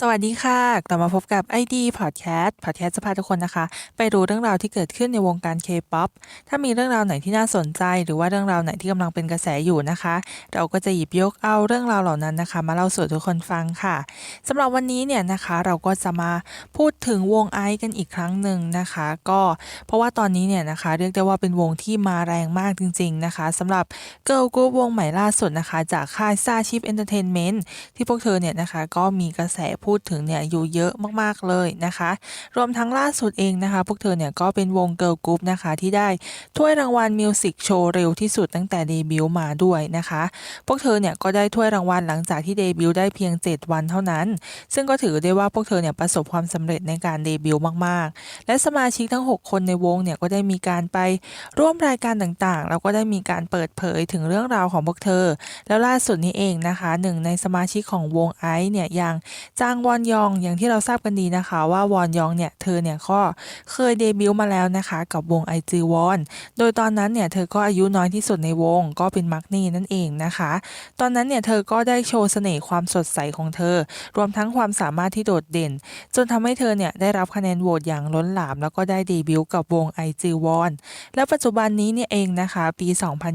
สวัสดีค่ะ กลับมาพบกับ ID Podcast Podcast จะพาทุกคนนะคะ ไปรู้เรื่องราวที่เกิดขึ้นในวงการ K-POP ถ้ามีเรื่องราวไหนที่น่าสนใจ หรือว่าเรื่องราวไหนที่กำลังเป็นกระแสอยู่นะคะ เราก็จะหยิบยกเอาเรื่องราวเหล่านั้นนะคะ มาเล่าสู่ทุกคนฟังค่ะสำหรับวันนี้เนี่ยนะคะเราก็จะมาพูดถึงวงไอซ์กันอีกครั้งหนึ่งนะคะ ก็เพราะว่าตอนนี้เนี่ยนะคะ เรียกได้ว่าเป็นวงที่มาแรงมากจริง ๆนะคะสำหรับ Girl Group วงใหม่ล่าสุดนะคะ จากค่าย Star Ship Entertainment ที่พวกเธอเนี่ยนะคะก็มีกระแสพูดถึงเนี่ยอยู่เยอะมากๆเลยนะคะ รวมทั้งล่าสุดเองนะคะ พวกเธอเนี่ยก็เป็นวงเกิร์ลกรุ๊ปนะคะ ที่ได้ถ้วยรางวัลมิวสิกโชว์เร็วที่สุดตั้งแต่เดบิวต์มาด้วยนะคะ พวกเธอเนี่ยก็ได้ถ้วยรางวัลหลังจากที่เดบิวต์ได้เพียง 7 วันเท่านั้น ซึ่งก็ถือได้ว่าพวกเธอเนี่ยประสบความสำเร็จในการเดบิวต์มากๆ และสมาชิกทั้ง 6 คนในวงเนี่ยก็ได้มีการไปร่วมรายการต่างๆ แล้วก็ได้มีการเปิดเผยถึงเรื่องราวของพวกเธอ แล้วล่าสุดนี้เองนะคะหนึ่งในสมาชิกของวงไอซ์เนี่ยอย่างจางางวอนยองอย่างที่เราทราบกันดีนะคะ ว่าวอนยองเนี่ยเธอเนี่ยก็เคยเดบิวต์มาแล้วนะคะ กับวงไอจีวอนโดยตอนนั้นเนี่ยเธอก็อายุน้อยที่สุดในวงก็เป็นมักนี่นั่นเองนะคะ ตอนนั้นเนี่ยเธอก็ได้โชว์เสน่ห์ความสดใสของเธอ รวมทั้งความสามารถที่โดดเด่น จนทำให้เธอเนี่ยได้รับคะแนนโหวตอย่างล้นหลาม แล้วก็ได้เดบิวต์กับวงไอจีวอนและปัจจุบันนี้เนี่ยเองนะคะ ปี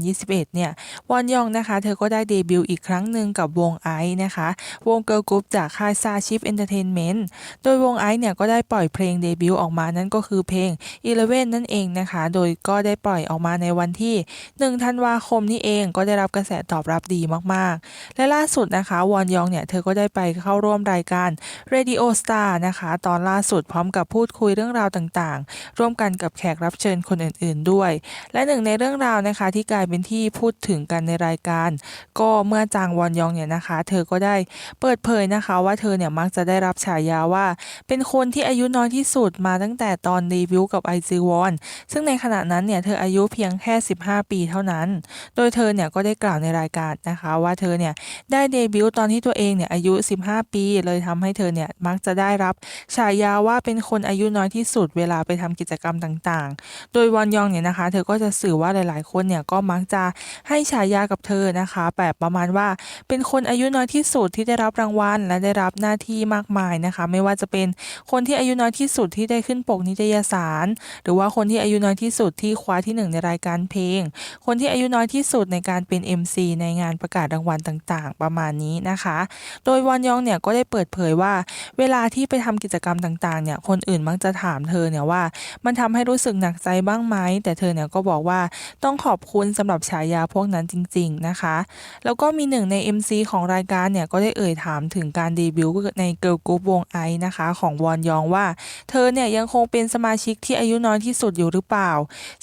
2021 เนี่ยวอนยองนะคะ เธอก็ได้เดบิวต์อีกครั้งหนึ่งกับวงไอนะคะ วงเกิร์ลกรุ๊ปจากค่ายซาชิฟเอนเตอร์เทนเมนต์โดยวงไอซ์เนี่ยก็ได้ปล่อยเพลงเดบิวต์ออกมานั่นก็คือเพลง Eleven นั่นเองนะคะ โดยก็ได้ปล่อยออกมาในวันที่1ธันวาคมนี้เองก็ได้รับกระแสตอบรับดีมากๆ และล่าสุดนะคะวอนยองเนี่ยเธอก็ได้ไปเข้าร่วมรายการ Radio Star นะคะ ตอนล่าสุดพร้อมกับพูดคุยเรื่องราวต่างๆ ร่วมกันกับแขกรับเชิญคนอื่น ๆด้วย และหนึ่งในเรื่องราวนะคะที่กลายเป็นที่พูดถึงกันในรายการ ก็เมื่อจางวอนยองเนี่ยนะคะ เธอก็ได้เปิดเผยนะคะว่าเธอเนี่ยมักจะได้รับฉายาว่า เป็นคนที่อายุน้อยที่สุดมาตั้งแต่ตอนเดบิวต์กับ i g 1ซึ่งในขณะนั้นเนี่ยเธออายุเพียงแค่ 15 ปีเท่านั้น โดยเธอเนี่ยก็ได้กล่าวในรายการนะคะว่าเธอเนี่ยได้เดบิวต์ตอนที่ตัวเองเนี่ยอายุ 15 ปี เลยทำให้เธอเนี่ยมักจะได้รับฉายาว่าเป็นคนอายุน้อยที่สุดเวลาไปทำกิจกรรมต่างๆ โดยวอนยองเนี่ยนะคะ เธอก็จะสื่อว่าหลายๆ คนเนี่ยก็มักจะให้ฉายากับเธอนะคะ แบบประมาณว่าเป็นคนอายุน้อยที่สุดที่ได้รับรางวัลและได้รับหน้าที่มากมายนะคะ ไม่ว่าจะเป็นคนที่อายุน้อยที่สุดที่ได้ขึ้นปกนิตยสาร หรือว่าคนที่อายุน้อยที่สุดที่คว้าที่หนึ่งในรายการเพลง คนที่อายุน้อยที่สุดในการเป็น MC ในงานประกาศรางวัลต่างๆ ประมาณนี้นะคะ โดยวอนยองเนี่ยก็ได้เปิดเผยว่า เวลาที่ไปทำกิจกรรมต่างๆเนี่ยคนอื่นมักจะถามเธอเนี่ยว่า มันทำให้รู้สึกหนักใจบ้างไหมแต่เธอเนี่ยก็บอกว่าต้องขอบคุณสำหรับฉายาพวกนั้นจริง ๆนะคะ แล้วก็มีหนึ่งใน MC ของรายการเนี่ยก็ได้เอ่ยถามถึงการเดบิวต์ในเกิร์ลกรุ๊ปวงไอนะคะ ของวอนยองว่า เธอเนี่ยยังคงเป็นสมาชิกที่อายุน้อยที่สุดอยู่หรือเปล่า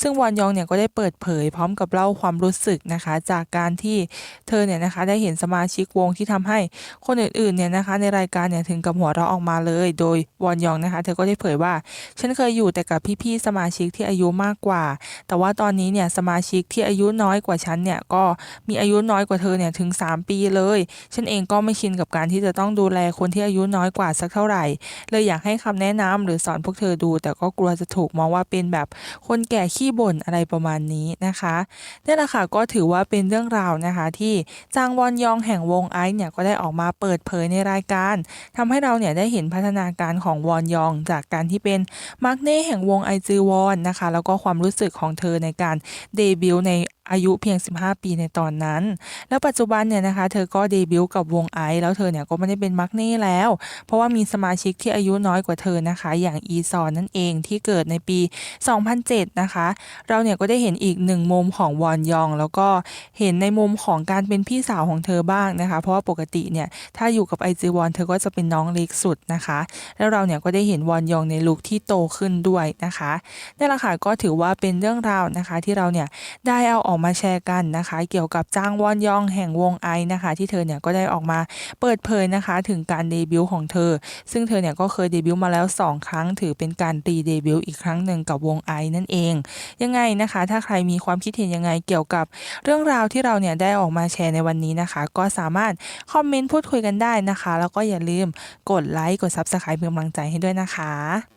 ซึ่งวอนยองเนี่ยก็ได้เปิดเผยพร้อมกับเล่าความรู้สึกนะคะ จากการที่เธอเนี่ยนะคะได้เห็นสมาชิกวงที่ทำให้คนอื่นๆเนี่ยนะคะ ในรายการเนี่ยถึงกับหัวเราะออกมาเลย โดยวอนยองนะคะ เธอก็ได้เผยว่า ฉันเคยอยู่แต่กับพี่ๆสมาชิกที่อายุมากกว่า แต่ว่าตอนนี้เนี่ยสมาชิกที่อายุน้อยกว่าฉันเนี่ยก็มีอายุน้อยกว่าเธอเนี่ยถึง 3 ปีเลย ฉันเองก็ไม่ชินกับการที่จะต้องดูแลคนที่อายุน้อยกว่าสักเท่าไหร่ เลยอยากให้คำแนะนำหรือสอนพวกเธอดู แต่ก็กลัวจะถูกมองว่าเป็นแบบคนแก่ขี้บ่นอะไรประมาณนี้นะคะนี่แหละค่ะก็ถือว่าเป็นเรื่องราวนะคะที่จางวอนยองแห่งวงไอซ์เนี่ยก็ได้ออกมาเปิดเผยในรายการทำให้เราเนี่ยได้เห็นพัฒนาการของวอนยอง จากการที่เป็นมาร์กเน่แห่งวงไอจือวอนนะคะแล้วก็ความรู้สึกของเธอในการเดบิวต์ใน อายุเพียง 15 ปีในตอนนั้น แล้วปัจจุบันเนี่ยนะคะเธอก็เดบิวต์กับวงไอซ์แล้วเธอเนี่ยก็ไม่ได้เป็นมักเน่แล้ว เพราะว่ามีสมาชิกที่อายุน้อยกว่าเธอนะคะ อย่างอีซอนนั่นเองที่เกิดในปี 2007 นะคะ เราเนี่ยก็ได้เห็นอีกหนึ่งมุมของวอนยอง แล้วก็เห็นในมุมของการเป็นพี่สาวของเธอบ้างนะคะ เพราะว่าปกติเนี่ยถ้าอยู่กับไอจีวอนเธอก็จะเป็นน้องเล็กสุดนะคะ แล้วเราเนี่ยก็ได้เห็นวอนยองในลุคที่โตขึ้นด้วยนะคะนี่แหละค่ะก็ถือว่าเป็นเรื่องราวนะคะที่เราเนี่ยได้เอาออกมาแชร์กันนะคะ เกี่ยวกับจ้างวอนยองแห่งวงไอนะคะ ที่เธอเนี่ยก็ได้ออกมาเปิดเผยนะคะ ถึงการเดบิวต์ของเธอ ซึ่งเธอเนี่ยก็เคยเดบิวต์มาแล้ว 2 ครั้ง ถือเป็นการรีเดบิวต์อีกครั้งหนึ่งกับวงไอนั่นเอง ยังไงนะคะ ถ้าใครมีความคิดเห็นยังไงเกี่ยวกับเรื่องราวที่เราเนี่ยได้ออกมาแชร์ในวันนี้นะคะ ก็สามารถคอมเมนต์พูดคุยกันได้นะคะ แล้วก็อย่าลืมกดไลค์กดซับสไครป์เป็นกำลังใจให้ด้วยนะคะ